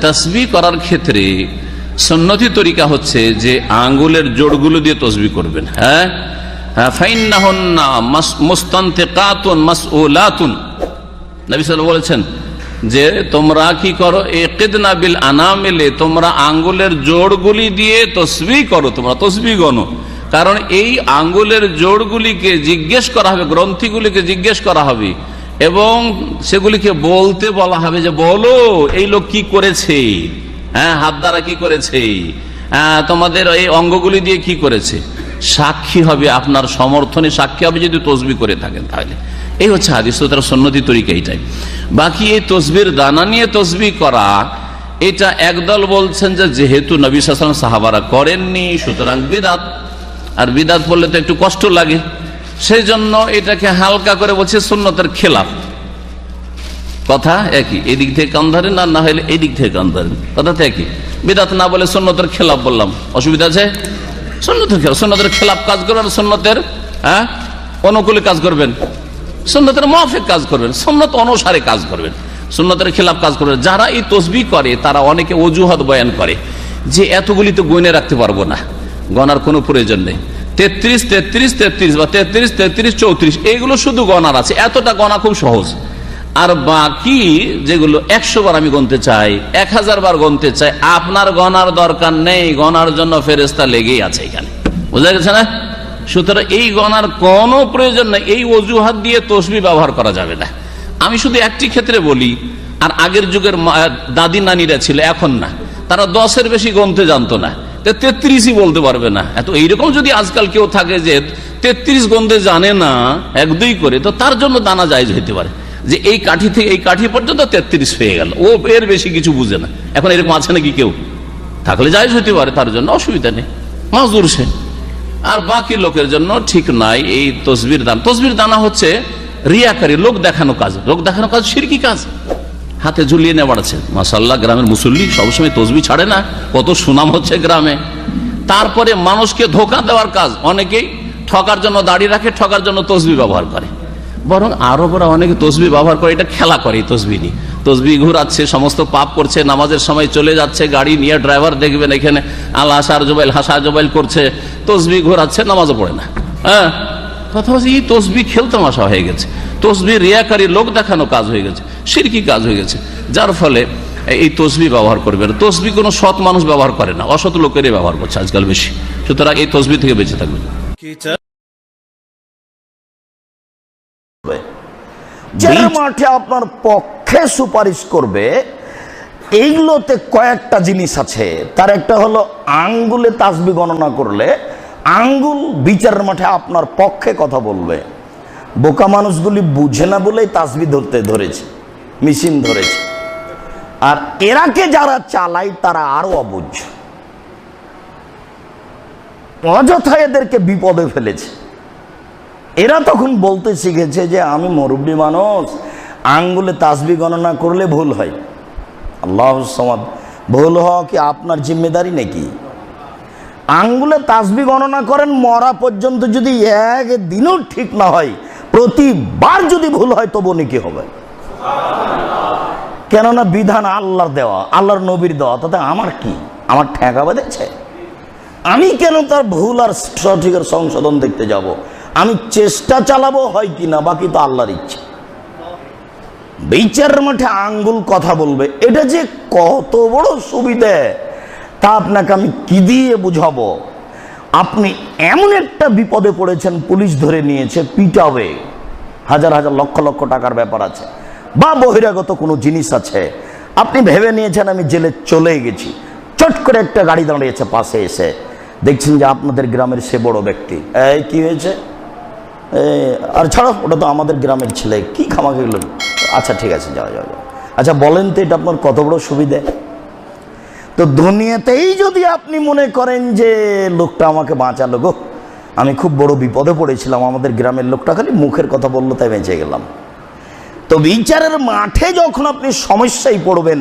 তসবি করার ক্ষেত্রে সন্নতি তরিকা হচ্ছে যে আঙ্গুলের জোড়গুলো দিয়ে তসবি করবেন হ্যাঁ? সাল্লাল্লাহু বলেছেন যে তোমরা কি করো? একেদনা বিল আনামেলে, তোমরা আঙ্গুলের জোড়গুলি দিয়ে তসবি করো, তোমরা তসবি গণো। কারণ এই আঙ্গুলের জোড়গুলিকে জিজ্ঞেস করা হবে, গ্রন্থিগুলিকে জিজ্ঞেস করা হবে। এবং সেগুলিকে বলতে বলা হবে যে বলো এই লোক কি করেছে? হ্যাঁ হাত দ্বারা কি করেছে? হ্যাঁ, তোমাদের এই অঙ্গগুলি দিয়ে কি করেছে? সাক্ষী হবে আপনার সমর্থনে সাক্ষী হবে যদি তসবি করে থাকেন তাহলে। এই হচ্ছে হাদিস তো তার সন্ন্যতি তরিকা এইটাই বাকি এই তসবির দানা নিয়ে তসবি করা এটা একদল বলছেন যে যেহেতু নবী সাহাবারা করেননি সুতরাং বিদাত। আর বিদাত বললে তো একটু কষ্ট লাগে। সেই জন্য এটাকে হালকা করে বলছে সুন্নতের খেলাফ। কথা একই, এদিক থেকে কান ধরেন আর না হলে এদিক থেকে কান ধরেন কথা তো একই। বিদাত না বলে সুন্নতের খেলাফ বললাম। অসুবিধা আছে? সুন্নতের খেলাফ সুন্নতের খেলাফ কাজ করবেন সুন্নতের হ্যাঁ অনুকূলে কাজ করবেন। সুন্নতের মাফিক কাজ করবেন, সুন্নত অনুসারে কাজ করবেন। সুন্নতের খেলাফ কাজ করবেন। যারা এই তসবি করে, তারা অনেকে অজুহাত বয়ান করে যে এতগুলি তো গয়নে রাখতে পারব না। গনার কোনো প্রয়োজন নেই। তেত্রিশ তেত্রিশ তেত্রিশ বা তেত্রিশ তেত্রিশ, চৌত্রিশ এইগুলো শুধু গনার আছে। এতটা গনা খুব সহজ। আর বাকি যেগুলো একশো বার আমি গনতে চাই, এক হাজার বার গনতে চাই, আপনার গনার দরকার নেই গনার জন্য ফেরেস্তা লেগেই আছে এখানে। বোঝা গেছে না? সুতরাং এই গনার কোনো প্রয়োজন নেই, এই অজুহাত দিয়ে তসবি ব্যবহার করা যাবে না। আমি শুধু একটি ক্ষেত্রে বলি, আর আগের যুগের দাদি নানিরা ছিল, এখন না। তারা দশের বেশি গনতে জানতো না। তেত্রিশই বলতে পারবে না। এত এইরকম যদি আজকাল কেউ থাকে যে তেত্রিশ গন্ধে জানে না, এক দুই করে, তো তার জন্য দানা জায়জ হইতে পারে। যে এই কাঠি থেকে, এই কাঠি পর্যন্ত তেত্রিশ হয়ে গেল। ও এর বেশি কিছু বুঝে না। এখন এরকম আছে নাকি কেউ? থাকলে জায়জ হইতে পারে, তার জন্য অসুবিধা নেই। মাজুর সে। আর বাকি লোকের জন্য ঠিক নাই এই তসবির দান। তসবির দানা হচ্ছে রিয়াকারী, লোক দেখানো কাজ। লোক দেখানো কাজ সিরকি কাজ। হাতে ঝুলিয়ে নেওয়া আছে। মাসাল্লাহ গ্রামের মুসল্লি সবসময় তসবি ছাড়ে না, কত সুনাম হচ্ছে গ্রামে। তারপরে মানুষকে ধোকা দেওয়ার কাজ, অনেকেই ঠকার জন্য দাঁড়িয়ে রাখে, ঠকার জন্য তসবি ব্যবহার করে। বরং আরও আরবরা অনেকে তসবি ব্যবহার করে, এটা খেলা করে তসবি নিয়ে। তসবি ঘুরাচ্ছে, সমস্ত পাপ করছে, নামাজের সময় চলে যাচ্ছে, গাড়ি নিয়ে ড্রাইভার দেখবেন এখানে আল্লাহ হাসার জোবাইল, হাসা জোবাইল করছে, তসবি ঘোরাচ্ছে, নামাজও পড়ে না। হ্যাঁ কথা হচ্ছে, এই তসবি খেলতে খেলতামাশা হয়ে গেছে। তসবি রিয়াকারী লোক দেখানো কাজ হয়ে গেছে। সিরকি কাজ হয়ে গেছে। যার ফলে এই তসবি ব্যবহার করবে না। তসবি কোনো সৎ মানুষ ব্যবহার করে না, অসৎ লোকেরই ব্যবহার করছে আজকাল বেশি। সুতরাং এই তসবি থেকে বেঁচে থাকবেন যে মাঠে আপনার পক্ষে সুপারিশ করবে, এইগুলোতে কয়েকটা জিনিস আছে। তার একটা হলো আঙ্গুলে তাসবি গণনা করলে আঙ্গুল বিচারের মাঠে আপনার পক্ষে কথা বলবে। বোকা মানুষগুলি বুঝে না বলেই তাসবি ধরতে ধরেছে। মেশিন ধরেছে। আর এরাকে যারা চালায়, তারা আরও অবুঝ। অযথা এদেরকে বিপদে ফেলেছে। এরা তখন বলতে শিখেছে যে, আমি মুরব্বী মানুষ, আঙ্গুলে তাসবি গণনা করলে ভুল হয়। আল্লাহ ভুল হওয়া কি আপনার জিম্মেদারি নাকি? আঙ্গুলে তাসবি গণনা করেন, মরা পর্যন্ত যদি এক দিনও ঠিক না হয়, প্রতিবার যদি ভুল হয়, তবু নাকি হবে। কেননা বিধান আল্লাহর দেওয়া, আল্লাহর নবীর দেওয়া, তাতে আমার কি? আমার ঠেকা বেঁধেছে? আমি কেন তার ভুল আর সঠিকের সংশোধন দেখতে যাব? আমি চেষ্টা চালাবো হয় কি না বাকি তো আল্লাহর ইচ্ছে। বিচারের মাঠে আঙ্গুল কথা বলবে, এটা যে কত বড় সুবিধে! তা আপনাকে আমি কি দিয়ে বুঝাবো? আপনি এমন একটা বিপদে পড়েছেন, পুলিশ ধরে নিয়েছে, পিটাবে। হাজার হাজার লক্ষ লক্ষ টাকার ব্যাপার আছে। বা বহিরাগত কোনো জিনিস আছে? আপনি ভেবে নিয়েছেন আমি জেলে চলে গেছি। চট করে একটা গাড়ি দাঁড়িয়েছে পাশে এসে। দেখছেন যে আপনাদের গ্রামের সে বড় ব্যক্তি। এই, কি হয়েছে? আর ছাড়ো, ওটা তো আমাদের গ্রামের ছেলে। কি খামাকে গেল আচ্ছা ঠিক আছে, যাও যাও যাও। আচ্ছা বলেন তো এটা আপনার কত বড় সুবিধে? তো দুনিয়াতেই যদি আপনি মনে করেন যে লোকটা আমাকে বাঁচালো গো, আমি খুব বড় বিপদে পড়েছিলাম। আমাদের গ্রামের লোকটা খালি মুখের কথা বলল, তাই বেঁচে গেলাম। তো বিচারের মাঠে যখন আপনি সমস্যায় পড়বেন,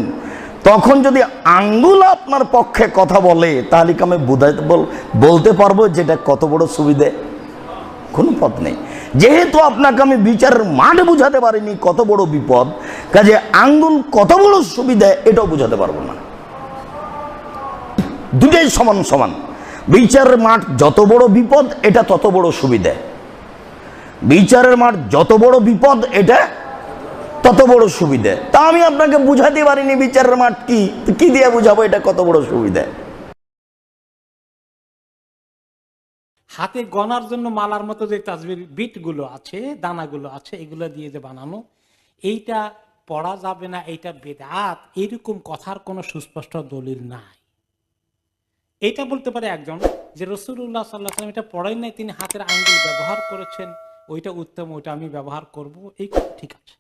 তখন যদি আঙ্গুল আপনার পক্ষে কথা বলে, তাহলে কি আমি বুঝাইতে বল, বলতে পারব যেটা কত বড় সুবিধে? কোনো পথ নেই। যেহেতু আপনাকে আমি বিচারের মাঠ বুঝাতে পারিনি কত বড় বিপদ, কাজে আঙ্গুল কত বড় সুবিধা এটাও বুঝাতে পারব না। দুটাই সমান সমান। বিচারের মাঠ যত বড় বিপদ, এটা তত বড় সুবিধা। বিচারের মাঠ যত বড় বিপদ, এটা তত বড় সুবিধে। তা আমি আপনাকে বুঝাতে পারিনি বিচারের মাঠ কি। কি দিয়ে বুঝাবো এটা কত বড় সুবিধে? হাতে গনার জন্য মালার মতো যে তাজবির বিটগুলো আছে, দানাগুলো আছে, এগুলো দিয়ে যে বানানো, এইটা পড়া যাবে না, এইটা বেদাত। এরকম কথার কোনো সুস্পষ্ট দলিল নাই। এটা বলতে পারে একজন যে রসুল্লাহ সাল্লাহ সাল্লাম এটা পড়াই নাই, তিনি হাতের আঙ্গুল ব্যবহার করেছেন, ওইটা উত্তম, ওইটা আমি ব্যবহার করব, এই ঠিক আছে।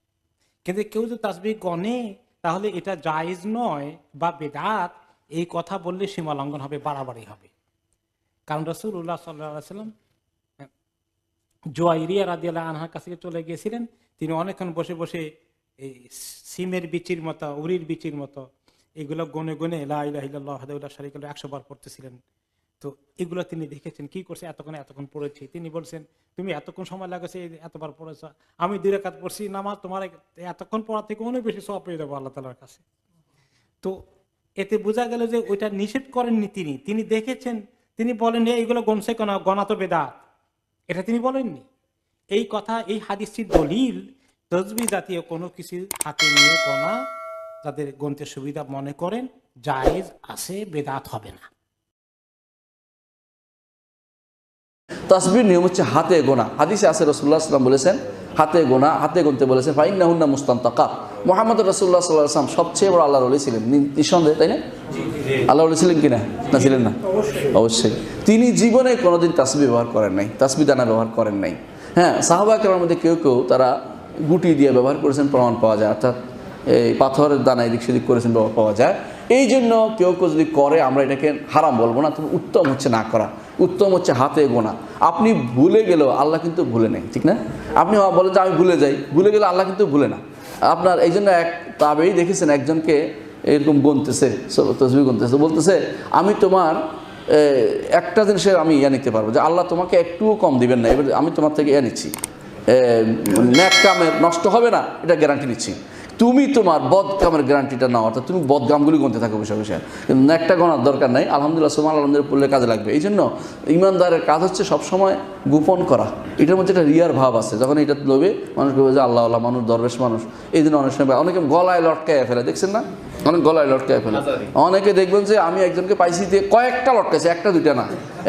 কিন্তু কেউ যদি তাসবি গনে তাহলে এটা জায়েজ নয় বা বেদাত, এই কথা বললে সীমা লঙ্ঘন হবে, বাড়াবাড়ি হবে। কারণ রসুল্লাহ সাল্লাহ সাল্লাম জোয়াইরিয়া রাদিয়াল্লাহ আনহার কাছে চলে গিয়েছিলেন। তিনি অনেকক্ষণ বসে বসে এই সিমের বিচির মতো, উরির বিচির মতো, এগুলো গনে গনে শারিক একশো বার পড়তেছিলেন। তো এগুলো তিনি দেখেছেন, কি করছে, এতক্ষণ এতক্ষণ পড়েছি। তিনি বলছেন, তুমি এতক্ষণ সময় লাগেছে এতবার পড়েছ। আমি দুই রেখাত পড়ছি, নামাজ তোমার এতক্ষণ পড়া থেকে অনেক বেশি সব পেয়ে যাব আল্লাহ তালার কাছে। তো এতে বোঝা গেল যে ওইটা নিষেধ করেননি তিনি। তিনি দেখেছেন, তিনি বলেন এইগুলো গনছে কেন? গণা তো বেদাত। এটা তিনি বলেননি। এই কথা, এই হাদিসটির দলিল তসবি জাতীয় কোনো কিছু হাতে নিয়ে গণা, যাদের গন্তে সুবিধা মনে করেন, জায়েজ আছে, বেদাত হবে না। তাসবির নিয়ম হচ্ছে হাতে গোনা। হাদিসে আসে রসুল্লাহ সাল্লাম বলেছেন, হাতে গোনা, হাতে গুনতে বলেছেন ফাইন্না হুন্না মুস্তান তাকাত মোহাম্মদ রসুল্লাহ সাল্লাহ আসলাম সবচেয়ে বড় আল্লাহ রলি ছিলেন। নিঃসন্দেহে, তাই না? আল্লাহ রলি ছিলেন কিনা? না ছিলেন না? অবশ্যই। তিনি জীবনে কোনোদিন তাসবি ব্যবহার করেন নাই তাসবি দানা ব্যবহার করেন নাই। হ্যাঁ সাহাবা কেরামের মধ্যে কেউ কেউ তারা গুটি দিয়ে ব্যবহার করেছেন, প্রমাণ পাওয়া যায়। অর্থাৎ এই পাথরের দানা এদিক সেদিক করেছেন, ব্যবহার পাওয়া যায়। এই জন্য কেউ কেউ যদি করে, আমরা এটাকে হারাম বলব না, তবে উত্তম হচ্ছে না করা। উত্তম হচ্ছে হাতে গোনা। আপনি ভুলে গেলেও আল্লাহ কিন্তু ভুলে নেই, ঠিক না? আপনি বলেন যে, আমি ভুলে যাই। ভুলে গেলে আল্লাহ কিন্তু ভুলে না। আপনার এই জন্য এক তাবেই দেখেছেন, একজনকে এরকম গুনতেছে তসবি গুনতেছে, বলতেছে, আমি তোমার একটা জিনিসের আমি ইয়ে নিতে পারব, যে আল্লাহ তোমাকে একটুও কম দিবেন না। এবার আমি তোমার থেকে ইয়ে নিচ্ছি। ন্যাক কামের নষ্ট হবে না, এটা গ্যারান্টি নিচ্ছি। তুমি তোমার বদ কামের গ্যারান্টিটা নাও অর্থাৎ তুমি বদ কামগুলি গুনতে থাকো বসে বসে কিন্তু একটা গণার দরকার নাই আলহামদুলিল্লাহ সোমান আলহামদুলিল্লাহ পড়লে কাজে লাগবে। এই জন্য ইমানদারের কাজ হচ্ছে সবসময় গোপন করা। এটার মধ্যে একটা রিয়ার ভাব আছে। যখন এটা লোভে মানুষ বলবে যে আল্লাহ আল্লাহ মানুষ দরবেশ মানুষ এই জন্য অনেক সময় অনেকে গলায় লটকায় ফেলে দেখছেন না? অনেক গলায় লটকায় ফেলে। অনেকে দেখবেন যে আমি একজনকে পাইছি দিয়ে কয়েকটা লটকাইছে একটা দুইটা না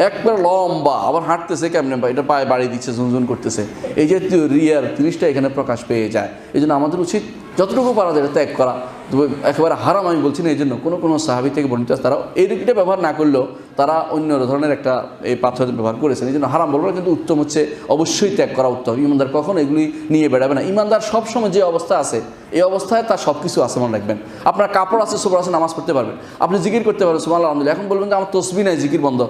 একবার লম্বা আবার হাঁটতেছে কেমনে বা এটা পায়ে বাড়ি দিচ্ছে ঝুনঝুন করতেছে। এই যে রিয়ার জিনিসটা এখানে প্রকাশ পেয়ে যায়। এই জন্য আমাদের উচিত যতটুকু পারা যায় ত্যাগ করা। একেবারে হারাম আমি বলছি না এই জন্য কোনো কোনো সাহাবি থেকে বর্ণিত তারা এই এটা ব্যবহার না করলেও তারা অন্য ধরনের একটা এই পাথর ব্যবহার করেছেন। এই জন্য হারাম বলব না, কিন্তু উত্তম হচ্ছে অবশ্যই ত্যাগ করা উত্তম। ইমানদার কখনো এগুলি নিয়ে বেড়াবে না। ইমানদার সবসময় যে অবস্থা আছে এই অবস্থায় তার সব কিছু আছে মনে রাখবেন। আপনার কাপড় আছে সোবর আছে নামাজ পড়তে পারবেন। আপনি জিকির করতে পারবেন সুমাল আলহামদুলিল্লাহ। এখন বলবেন যে আমার তসবি নাই জিকির বন্ধ।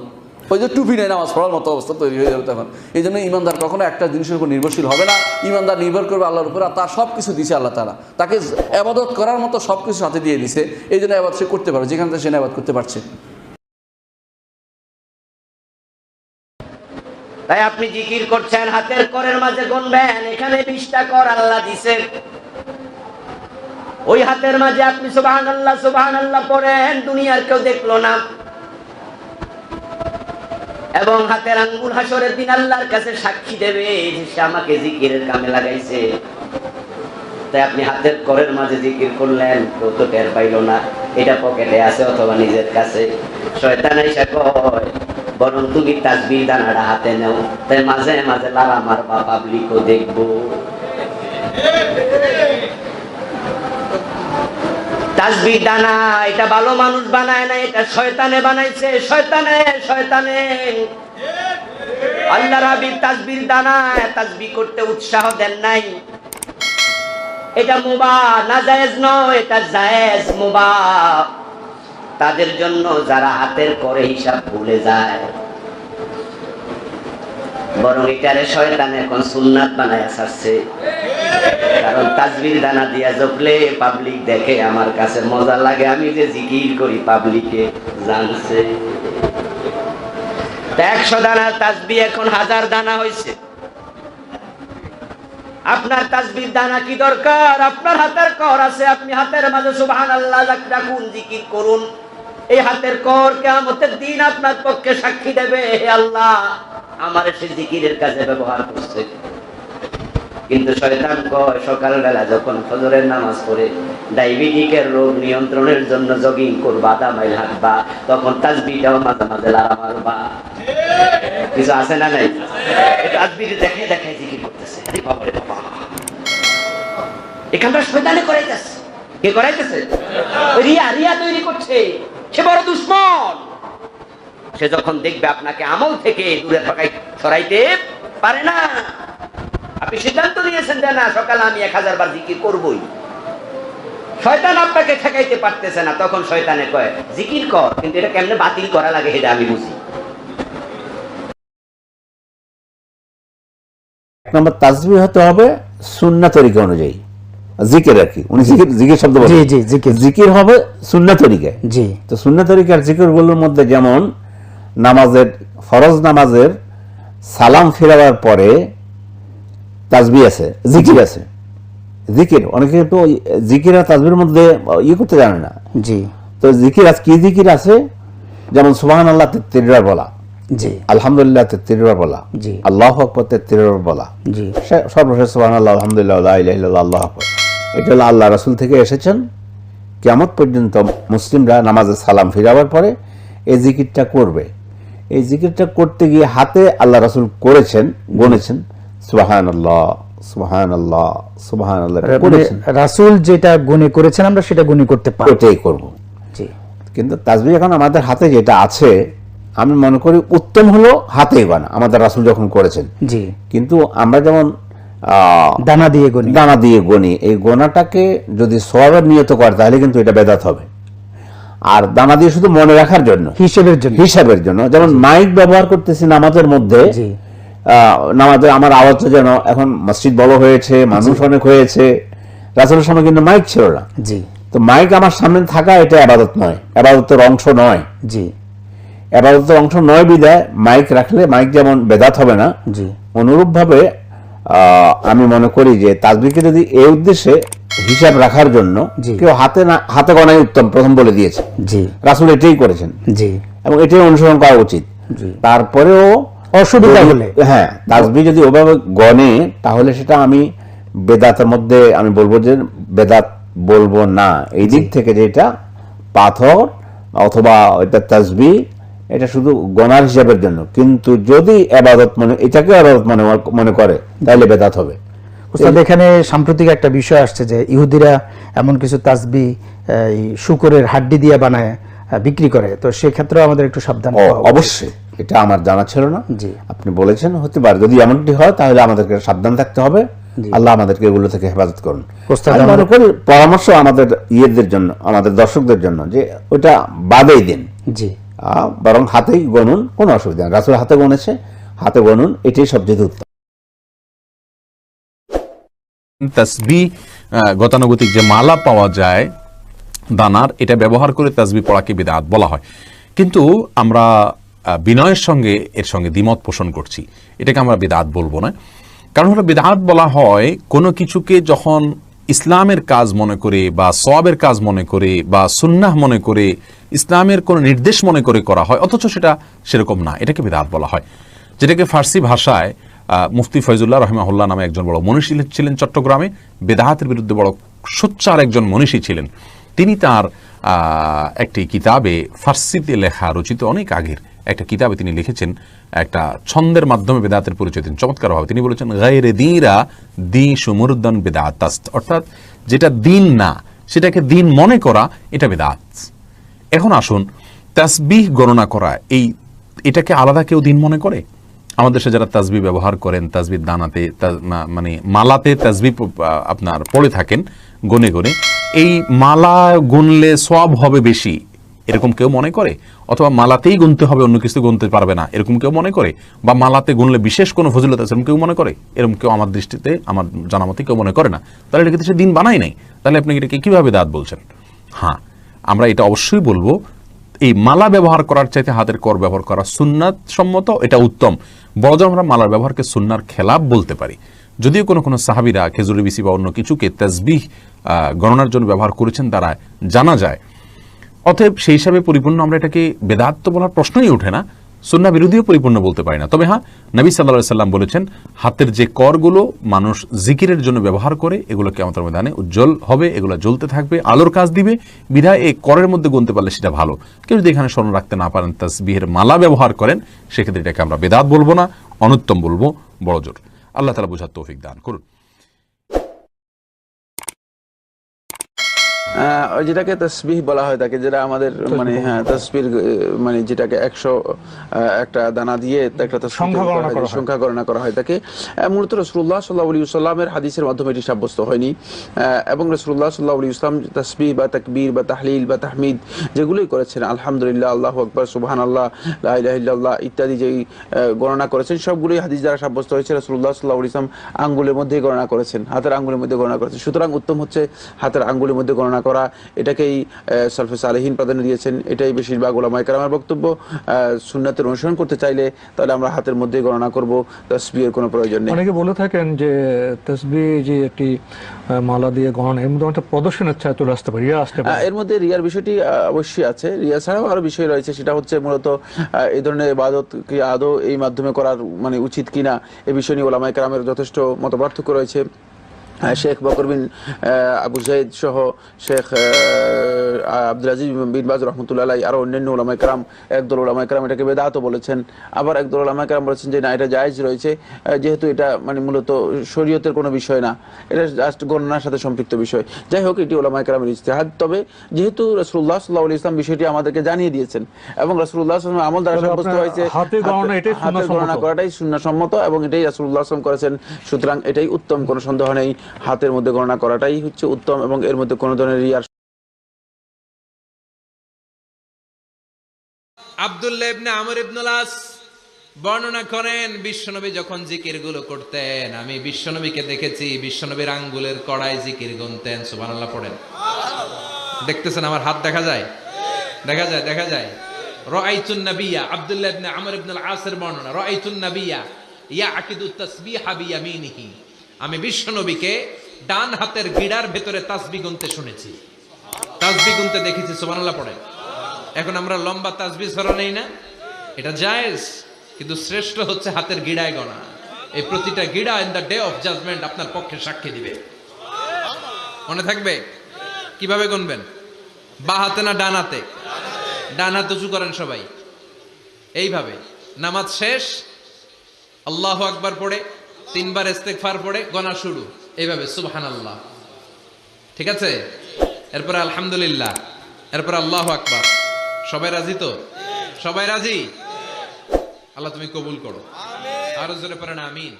ওই যে টুপি নেই নামাজ পড়ার মতো অবস্থা তৈরি হয়ে যাবে তখন। এই জন্য ইমানদার কখনো একটা জিনিসের উপর নির্ভরশীল হবে না। ইমানদার নির্ভর করবে আল্লাহর উপর আর তার সব কিছু দিছে আল্লাহ তারা তাকে আবাদত করার মতো সব কিছু সাথে দিয়ে দিছে। এই জন্য আবাদ সে করতে পারে যেখান থেকে সে আবাদ করতে পারছে। তাই আপনি জিকির করছেন, হাতের করের মাঝে গুনবেন, এখানে বিশটা কর আল্লাহ দিছে। ওই হাতের মাঝে আপনি সুবাহান আল্লাহ সুবাহান আল্লাহ পড়েন, দুনিয়ার কেউ দেখল না। এবং হাতের আঙ্গুল হাসরের দিন আল্লাহর কাছে সাক্ষী দেবে সে আমাকে জিকিরের কামে লাগাইছে। তাই আপনি হাতের করের মাঝে জিকির করলেন, কেউ তো টের পাইল না। এটা পকেটে আছে অথবা নিজের কাছে। শয়তান এসে কয়, বরং তুমি তাসবি দানাটা হাতে নেও, তাই মাঝে মাঝে লারা আমার বা পাবলিকও দেখব। তাসবি দানা এটা ভালো মানুষ বানায় না, এটা শয়তানে বানাইছে, শয়তানে শয়তানে। আল্লাহ রাবির তাসবির দানা তাসবি করতে উৎসাহ দেন নাই। এটা মুবা না জায়েজ নয়, এটা জায়েজ মুবা তাদের জন্য যারা হাতের করে হিসাব ভুলে যায়। বরং এটারে শয়তান এখন সুন্নাত বানায় ছাড়ছে। কারণ তাজবির দানা দিয়া জপলে পাবলিক দেখে আমার কাছে মজা লাগে, আমি যে জিকির করি পাবলিকে জানছে। একশো দানার তাজবি এখন হাজার দানা হয়েছে আপনার তাজবির দানা কি দরকার? আপনার হাতের কর আছে, আপনি হাতের মাঝে সুবহান আল্লাহ রাখুন, জিকির করুন। এই হাতের কর কেমতের দিন আপনার পক্ষে সাক্ষী দেবে, হে আল্লাহ। আমার সে জিকিরের কাজে ব্যবহার করছে। কিন্তু শয়তান কয়, সকালবেলা যখন ফজরের নামাজ পড়ে, ডায়াবেটিকের রোগ নিয়ন্ত্রণের জন্য জগিং করবা মাইল হাঁটবা, তখন তাজবিটাও মাঝে মাঝে লারা মারবা। কিছু আছে না নাই? তাজবির দেখে দেখে জিকির করতেছে। আরে বাবা। এখানটা শয়তানে করাইতেছে। কে করাইতেছে? রিয়া রিয়া তৈরি করছে। সে বড় দুশ্মন। সে যখন দেখবে আপনাকে আমল থেকে দূরে থাকাই সরাইতে পারে না। আপনি সিদ্ধান্ত নিয়েছেন যে না, সকালে আমি এক হাজার বার জিকির করবই। শয়তান আপনাকে ঠেকাইতে পারতেছে না। তখন শয়তানে কয়, জিকির কর, কিন্তু এটা কেমনে বাতিল করা লাগে এটা আমি বুঝি। নম্বর তাজবি হতে হবে সুন্না তরিকা অনুযায়ী। জিকের আর কি। উনি জিকির জিকির শব্দ জি, জি, জিকির। জিকির হবে সুন্না তরিকায়। জি। তো সুন্না তরিকার জিকিরগুলোর মধ্যে যেমন নামাজের ফরজ নামাজের সালাম ফেরাবার পরে তাজবি আছে জিকির আছে। জিকির অনেকে তো জিকির আর তাজবির মধ্যে ইয়ে করতে জানে না। জি। তো জিকির আছে কি জিকির আছে? যেমন সুবাহান আল্লাহ তেত্রিবার বলা। জি। আলহামদুলিল্লাহ তেত্রিবার বলা। জি। আল্লাহ আকবর বলা। জি। সর্বশেষ সুবহান আল্লাহ আলহামদুলিল্লাহ আল্লাহু আকবার। এটা হলো আল্লাহ রাসূল থেকে এসেছেন। কেমন পর্যন্ত মুসলিমরা নামাজে সালাম ফিরাবার পরে এই জিকিরটা করবে। এই জিকিরটা করতে গিয়ে হাতে আল্লাহ রাসূল করেছেন গণেছেন। সুবহান আল্লাহ সুবহান আল্লাহ সুবহান আল্লাহ করেছেন। রাসুল যেটা গুণে করেছেন আমরা সেটা গুণে করতে পারি ওটাই করব। জি। কিন্তু তাজবি এখন আমাদের হাতে যেটা আছে আমি মনে করি উত্তম হলো হাতে গানা আমাদের রাসূল যখন করেছেন। জি। কিন্তু আমরা যেমন দানা দিয়ে গুণে দানা দিয়ে গনি। এই গোনাটাকে যদি সবাবের নিয়ত করে তাহলে কিন্তু এটা বেদাত হবে। আর দানা দিয়ে শুধু মনে রাখার জন্য। হিসেবের জন্য। হিসাবের জন্য। যেমন মাইক ব্যবহার করতেছি নামাজের মধ্যে জি। আহ, নামাজে আমার আওয়াজটা যেন এখন মসজিদ বড় হয়েছে মানুষ অনেক হয়েছে। রাসুলের সময় কিন্তু মাইক ছিল না। জি। তো মাইক আমার সামনে থাকা এটা আবাদত নয়। আবাদতের অংশ নয়। জি। আবাদতের অংশ নয় বিদায় মাইক রাখলে মাইক যেমন বেদাত হবে না জি। অনুরূপভাবে আমি মনে করি যে তাজবিকে যদি এই উদ্দেশ্যে হিসাব রাখার জন্য। কেউ হাতে না হাতে গণাই উত্তম প্রথম বলে দিয়েছে। জি। রাসুল এটাই করেছেন। জি। এবং এটাই অনুসরণ করা উচিত। তারপরেও অসুবিধা হলে। হ্যাঁ তাজবি যদি ওভাবে গণে তাহলে সেটা আমি বেদাতের মধ্যে আমি বলব যে বেদাত বলব না। এই দিক থেকে যেটা পাথর অথবা এটা তাজবি এটা শুধু গণার হিসাবের জন্য। কিন্তু যদি আবাদত মনে এটাকে আবাদত মনে মনে করে তাহলে বেদাত হবে। এখানে সাম্প্রতিক একটা বিষয় আসছে যে ইহুদিরা এমন কিছু তাসবি শুকরের হাড্ডি দিয়ে বানায় বিক্রি করে। তো সেক্ষেত্রেও আমাদের একটু সাবধান। অবশ্যই। এটা আমার জানা ছিল না। জি। আপনি বলেছেন হতে পারে। যদি এমনটি হয় তাহলে আমাদেরকে সাবধান থাকতে হবে। আল্লাহ আমাদেরকে এগুলো থেকে হেফাজত করুন। মনে করি পরামর্শ আমাদের ইয়েদের জন্য আমাদের দর্শকদের জন্য যে ওটা বাদেই দিন। জি। বরং হাতেই গনুন কোনো অসুবিধা নেই। রাসুল হাতে গনেছে হাতে গনুন এটাই সবচেয়ে উত্তম তাসবি গতানুগতিক যে মালা পাওয়া যায়, দানার, এটা ব্যবহার করে তাসবি পড়াকে বিদাত বলা হয়। কিন্তু আমরা বিনয়ের সঙ্গে, এর সঙ্গে দ্বিমত পোষণ করছি। এটাকে আমরা বিদাত বলব না। কারণ হলো বিদাত বলা হয় কোনো কিছুকে যখন ইসলামের কাজ মনে করে বা সওয়াবের কাজ মনে করে বা সুন্নাহ মনে করে, ইসলামের কোনো নির্দেশ মনে করে করা হয়, অথচ সেটা সেরকম না। এটাকে বিদাত বলা হয়। যেটাকে ফার্সি ভাষায় মুফতি ফয়জুল্লাহ রহমাহুল্লাহ নামে একজন বড় মনীষী ছিলেন চট্টগ্রামে। বেদাহাতের বিরুদ্ধে বড় সোচ্চার একজন মনীষী ছিলেন। তিনি তার একটি কিতাবে ফার্সিতে লেখা রচিত অনেক আগের একটা কিতাবে তিনি লিখেছেন, একটা ছন্দের মাধ্যমে বেদাতের পরিচয় দিন চমৎকারভাবে তিনি বলেছেন, গায়রে দিরা দি সুমুরদান বেদাতাস্ত অর্থাৎ যেটা দিন না, সেটাকে দিন মনে করা, এটা বেদাত। এখন আসুন, তাসবিহ গণনা করা, এই এটাকে আলাদা কেউ দিন মনে করে? আমাদের দেশে যারা তাসবি ব্যবহার করেন তাসবির দানাতে মানে মালাতে আ- আপনার পড়ে থাকেন, গনে গনে, এই মালা গুনলে সব হবে বেশি। এরকম কেউ মনে করে? অথবা মালাতেই গুনতে হবে অন্য কিছু গুনতে পারবে না এরকম কেউ মনে করে? বা মালাতে গুনলে বিশেষ কোনো ফজিলত আছে এরকম কেউ মনে করে? এরকম কেউ আমার দৃষ্টিতে আমার জানামতে কেউ মনে করে না। তাহলে এটা কিন্তু সে দিন বানাই নাই। তাহলে আপনি এটাকে কীভাবে দাঁত বলছেন? হ্যাঁ আমরা এটা অবশ্যই বলব এই মালা ব্যবহার করার চাইতে হাতের কর ব্যবহার করা সুন্নাত সম্মত এটা উত্তম। বড় আমরা মালার ব্যবহারকে সুন্নার খেলাপ বলতে পারি। যদিও কোনো কোনো সাহাবিরা খেজুরি বিসি বা অন্য কিছুকে তাসবিহ আহ, গণনার জন্য ব্যবহার করেছেন তারা জানা যায়। অতএব সেই হিসাবে পরিপূর্ণ আমরা এটাকে বেদাত তো বলার প্রশ্নই ওঠে না, সুন্না বিরোধীও পরিপূর্ণ বলতে পারি না। তবে হ্যাঁ নবী সাল্লাহ সাল্লাম বলেছেন, হাতের যে করগুলো মানুষ জিকিরের জন্য ব্যবহার করে, এগুলো কেমতের ময়দানে উজ্জ্বল হবে, এগুলো জ্বলতে থাকবে, আলোর কাজ দিবে। বিধায় এই করের মধ্যে গুনতে পারলে সেটা ভালো। কেউ যদি এখানে স্মরণ রাখতে না পারেন, তাসবিহের মালা ব্যবহার করেন, সেক্ষেত্রে এটাকে আমরা বেদাত বলব না, অনুত্তম বলব বড় জোর আল্লাহ তালা বোঝার তৌফিক দান করুন। যেটাকে তসবিহ বলা হয় তাকে যেটা আমাদের মানে হ্যাঁ তসবির মানে যেটাকে একশো একটা দানা দিয়ে একটা সংখ্যা গণনা করা হয়। তাকে। মূলত রসুল্লাহ সাল্লাহ আলী সাল্লামের হাদিসের মাধ্যমে এটি সাব্যস্ত হয়নি। এবং রসুল্লাহ সাল্লাহ আলী ইসলাম তসবিহ বা তাকবীর বা তাহলিল বা তাহমিদ যেগুলোই করেছেন আলহামদুলিল্লাহ আল্লাহ আকবর সুবহান আল্লাহ লাহ ইত্যাদি যেই গণনা করেছেন সবগুলোই হাদিস দ্বারা সাব্যস্ত হয়েছে। রসুল্লাহ সাল্লাহ আলী ইসলাম আঙ্গুলের মধ্যেই গণনা করেছেন হাতের আঙ্গুলের মধ্যে গণনা করেছেন। সুতরাং উত্তম হচ্ছে হাতের আঙ্গুলের মধ্যে গণনা করা এটাকেই সলফে সালেহীন প্রাধান্য দিয়েছেন। এটাই বেশিরভাগ ওলামাই কারামের বক্তব্য। সুন্নাতের অনুসরণ করতে চাইলে তাহলে আমরা হাতের মধ্যে গণনা করব তসবিহের কোনো প্রয়োজন নেই। অনেকে বলে থাকেন যে তসবি যে একটি মালা দিয়ে গণনা এর মধ্যে একটা প্রদর্শনের ছায়া চলে আসতে পারে আসতে পারে। এর মধ্যে রিয়ার বিষয়টি অবশ্যই আছে। রিয়া ছাড়াও আরও বিষয় রয়েছে সেটা হচ্ছে মূলত এই ধরনের ইবাদত কি আদৌ এই মাধ্যমে করার মানে উচিত কিনা এ বিষয় নিয়ে ওলামাই কারামের যথেষ্ট মতপার্থক্য রয়েছে। আহ, শেখ বকর বিন আবু জাইদ সহ শেখ আব্দুল আজিজ বিন বাজ রহমতুল্লাহ আরও অন্যান্য ওলামাই কারাম একদল ওলামাই কারাম এটাকে বেদাতও বলেছেন। আবার একদল ওলামাই কারাম বলেছেন যে না এটা জায়েজ রয়েছে। যেহেতু এটা মানে মূলত শরীয়তের কোনো বিষয় না এটা জাস্ট গণনার সাথে সম্পৃক্ত বিষয়। যাই হোক এটি ওলামাই কারামের ইজতেহাদ। তবে যেহেতু রসুল্লাহ সাল্লাহ আলী ইসলাম বিষয়টি আমাদেরকে জানিয়ে দিয়েছেন এবং রসুল্লাহ আসলাম আমল দ্বারা সাব্যস্ত হয়েছে হাতে গণনা। করাটাই সুন্নাহসম্মত এবং এটাই রাসূলুল্লাহ আসলাম করেছেন। সুতরাং এটাই উত্তম কোনো সন্দেহ নেই। হাতের মধ্যে গণনা করাটাই হচ্ছে উত্তম এবং এর মধ্যে কোনো ধরনের রিয়ার আব্দুল্লাহ ইবনে আমর ইবনুল আস বর্ণনা করেন, বিশ্বনবী যখন জিকিরগুলো করতেন, আমি বিশ্বনবীকে দেখেছি, বিশ্বনবীর আঙ্গুলের কড়াই জিকির গুনতেন পড়েন। দেখতেছেন আমার হাত দেখা যায়? দেখা যায় দেখা যায়। রাআইতুন নাবিয়্যা আব্দুল্লাহ ইবনে আমর ইবনুল আসের বর্ণনা, রাআইতুন নাবিয়্যা ইয়াকিদু তাসবিহা বিয়ামিনিহি। আমি বিশ্বনবীকে ডান হাতের গিড়ার ভেতরে তাসবিহ গুনতে শুনেছি। তাসবিহ গুনতে দেখেছি, সুবহানাল্লাহ পড়েন এখন আমরা লম্বা তাসবি ছড়া নেই না? এটা জায়েজ, কিন্তু শ্রেষ্ঠ হচ্ছে হাতের গিড়ায় গণা। এই প্রতিটা গিড়া in the day of judgement আপনার পক্ষে সাক্ষী দিবে। মনে থাকবে? কীভাবে গুনবেন? বা হাতে না ডান হাতে? ডান হাত উঁচু করেন সবাই। এইভাবে। নামাজ শেষ, আল্লাহ আকবার পড়ে। তিনবার ইস্তেকফার পড়ে গণা শুরু। এইভাবে সুবহান আল্লাহ ঠিক আছে? এরপরে আলহামদুলিল্লাহ। এরপরে আল্লাহ আকবার। সবাই রাজি তো? সবাই রাজি? আল্লাহ তুমি কবুল করো। আরও জোরে পারেন আমিন।